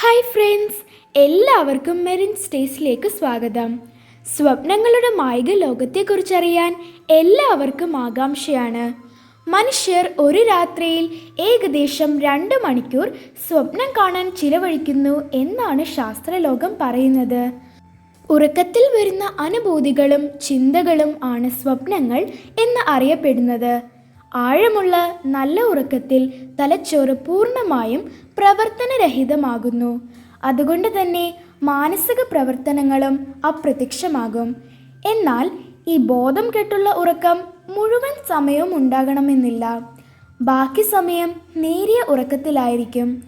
Hi friends എല്ലാവർക്കും മെറിൻ സ്റ്റേസിലേക്ക് സ്വാഗതം. സ്വപ്നങ്ങളുടെ മായിക ലോകത്തെക്കുറിച്ചറിയാൻ എല്ലാവർക്കും ആകാംക്ഷയാണ്. മനുഷ്യർ ഒരു രാത്രിയിൽ ഏകദേശം രണ്ട് മണിക്കൂർ സ്വപ്നം കാണാൻ ചിലവഴിക്കുന്നു എന്നാണ് ശാസ്ത്രലോകം പറയുന്നത്. ഉറക്കത്തിൽ വരുന്ന അനുഭൂതികളും ചിന്തകളും ആണ് സ്വപ്നങ്ങൾ എന്ന് അറിയപ്പെടുന്നത്. ആഴമുള്ള നല്ല ഉറക്കത്തിൽ തലച്ചോറ് പൂർണമായും പ്രവർത്തനരഹിതമാകുന്നു. അതുകൊണ്ട് തന്നെ മാനസിക പ്രവർത്തനങ്ങളും അപ്രത്യക്ഷമാകും. എന്നാൽ ഈ ബോധം കെട്ടുള്ള ഉറക്കം മുഴുവൻ സമയവും ഉണ്ടാകണമെന്നില്ല. ബാക്കി സമയം നേരിയ ഉറക്കത്തിലായിരിക്കും.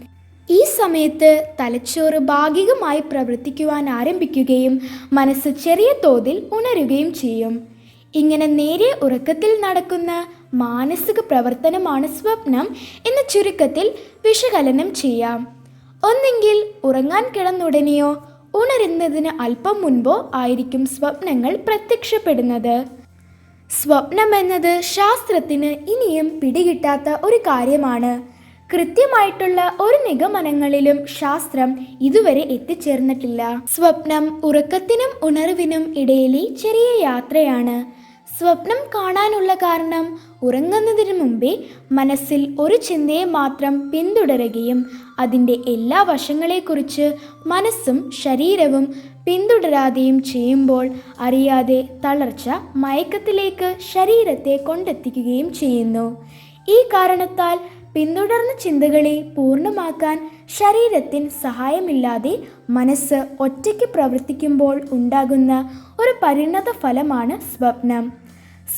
ഈ സമയത്ത് തലച്ചോറ് ഭാഗികമായി പ്രവർത്തിക്കുവാൻ ആരംഭിക്കുകയും മനസ്സ് ചെറിയ തോതിൽ ഉണരുകയും ചെയ്യും. ഇങ്ങനെ നേരെ ഉറക്കത്തിൽ നടക്കുന്ന മാനസിക പ്രവർത്തനമാണ് സ്വപ്നം എന്ന ചുരുക്കത്തിൽ വിശകലനം ചെയ്യാം. ഒന്നെങ്കിൽ ഉറങ്ങാൻ കിടന്നുടനെയോ ഉണരുന്നതിന് അല്പം മുൻപോ ആയിരിക്കും സ്വപ്നങ്ങൾ പ്രത്യക്ഷപ്പെടുന്നത്. സ്വപ്നം എന്നത് ശാസ്ത്രത്തിന് ഇനിയും പിടികിട്ടാത്ത ഒരു കാര്യമാണ്. കൃത്യമായിട്ടുള്ള ഒരു നിഗമനങ്ങളിലും ശാസ്ത്രം ഇതുവരെ എത്തിച്ചേർന്നിട്ടില്ല. സ്വപ്നം ഉറക്കത്തിനും ഉണർവിനും ഇടയിലെ ചെറിയ യാത്രയാണ്. സ്വപ്നം കാണാനുള്ള കാരണം ഉറങ്ങുന്നതിന് മുമ്പേ മനസ്സിൽ ഒരു ചിന്തയെ മാത്രം പിന്തുടരുകയും അതിന്റെ എല്ലാ വശങ്ങളെക്കുറിച്ച് മനസ്സും ശരീരവും പിന്തുടരാതെയും ചെയ്യുമ്പോൾ അറിയാതെ തളർച്ച മയക്കത്തിലേക്ക് ശരീരത്തെ കൊണ്ടെത്തിക്കുകയും ചെയ്യുന്നു. ഈ കാരണത്താൽ പിന്തുടർന്ന ചിന്തകളെ പൂർണമാക്കാൻ ശരീരത്തിന് സഹായമില്ലാതെ മനസ്സ് ഒറ്റയ്ക്ക് പ്രവർത്തിക്കുമ്പോൾ ഉണ്ടാകുന്ന ഒരു പരിണത ഫലമാണ് സ്വപ്നം.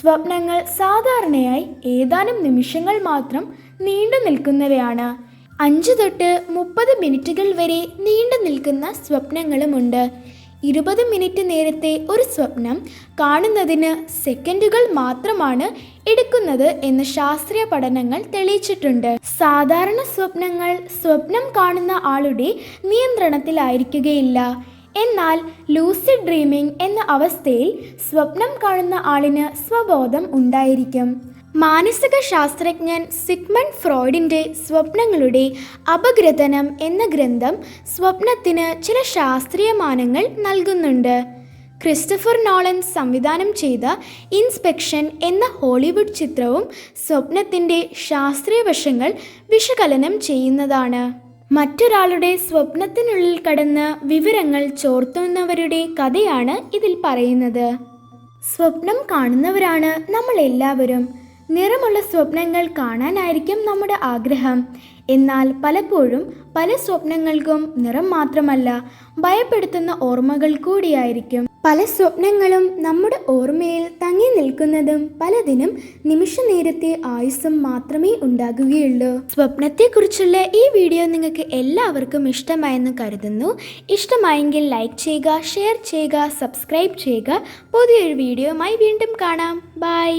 സ്വപ്നങ്ങൾ സാധാരണയായി ഏതാനും നിമിഷങ്ങൾ മാത്രം നീണ്ടു നിൽക്കുന്നവയാണ്. അഞ്ച് തൊട്ട് മുപ്പത് മിനിറ്റുകൾ വരെ നീണ്ടു നിൽക്കുന്ന സ്വപ്നങ്ങളുമുണ്ട്. ഇരുപത് മിനിറ്റ് നേരത്തെ ഒരു സ്വപ്നം കാണുന്നതിന് സെക്കൻഡുകൾ മാത്രമാണ് എടുക്കുന്നത് എന്ന് ശാസ്ത്രീയ പഠനങ്ങൾ തെളിയിച്ചിട്ടുണ്ട്. സാധാരണ സ്വപ്നങ്ങൾ സ്വപ്നം കാണുന്ന ആളുടെ നിയന്ത്രണത്തിലായിരിക്കുകയില്ല. എന്നാൽ ലൂസിഡ് ഡ്രീമിംഗ് എന്ന അവസ്ഥയിൽ സ്വപ്നം കാണുന്ന ആളിന് സ്വബോധം ഉണ്ടായിരിക്കും. മാനസിക ശാസ്ത്രജ്ഞൻ സിഗ്മണ്ട് ഫ്രോയിഡിന്റെ സ്വപ്നങ്ങളുടെ അപഗ്രഥനം എന്ന ഗ്രന്ഥം സ്വപ്നത്തിന് ചില ശാസ്ത്രീയ മാനങ്ങൾ നൽകുന്നുണ്ട്. ക്രിസ്റ്റഫർ നോളൻ സംവിധാനം ചെയ്ത ഇൻസ്പെക്ഷൻ എന്ന ഹോളിവുഡ് ചിത്രവും സ്വപ്നത്തിന്റെ ശാസ്ത്രീയ വശങ്ങൾ വിശകലനം ചെയ്യുന്നതാണ്. മറ്റൊരാളുടെ സ്വപ്നത്തിനുള്ളിൽ കടന്ന് വിവരങ്ങൾ ചോർത്തുന്നവരുടെ കഥയാണ് ഇതിൽ പറയുന്നത്. സ്വപ്നം കാണുന്നവരാണ് നമ്മൾ എല്ലാവരും നിറമുള്ള സ്വപ്നങ്ങൾ കാണാനായിരിക്കും നമ്മുടെ ആഗ്രഹം. എന്നാൽ പലപ്പോഴും പല സ്വപ്നങ്ങൾക്കും നിറം മാത്രമല്ല ഭയപ്പെടുത്തുന്ന ഓർമ്മകൾ കൂടിയായിരിക്കും. പല സ്വപ്നങ്ങളും നമ്മുടെ ഓർമ്മയിൽ തങ്ങി നിൽക്കുന്നതും പലതിനും നിമിഷ നേരത്തെ ആയുസ്സും മാത്രമേ ഉണ്ടാകുകയുള്ളൂ. സ്വപ്നത്തെക്കുറിച്ചുള്ള ഈ വീഡിയോ നിങ്ങൾക്ക് എല്ലാവർക്കും ഇഷ്ടമായെന്ന് കരുതുന്നു. ഇഷ്ടമായെങ്കിൽ ലൈക്ക് ചെയ്യുക ഷെയർ ചെയ്യുക സബ്സ്ക്രൈബ് ചെയ്യുക. പുതിയൊരു വീഡിയോയുമായി വീണ്ടും കാണാം. ബൈ.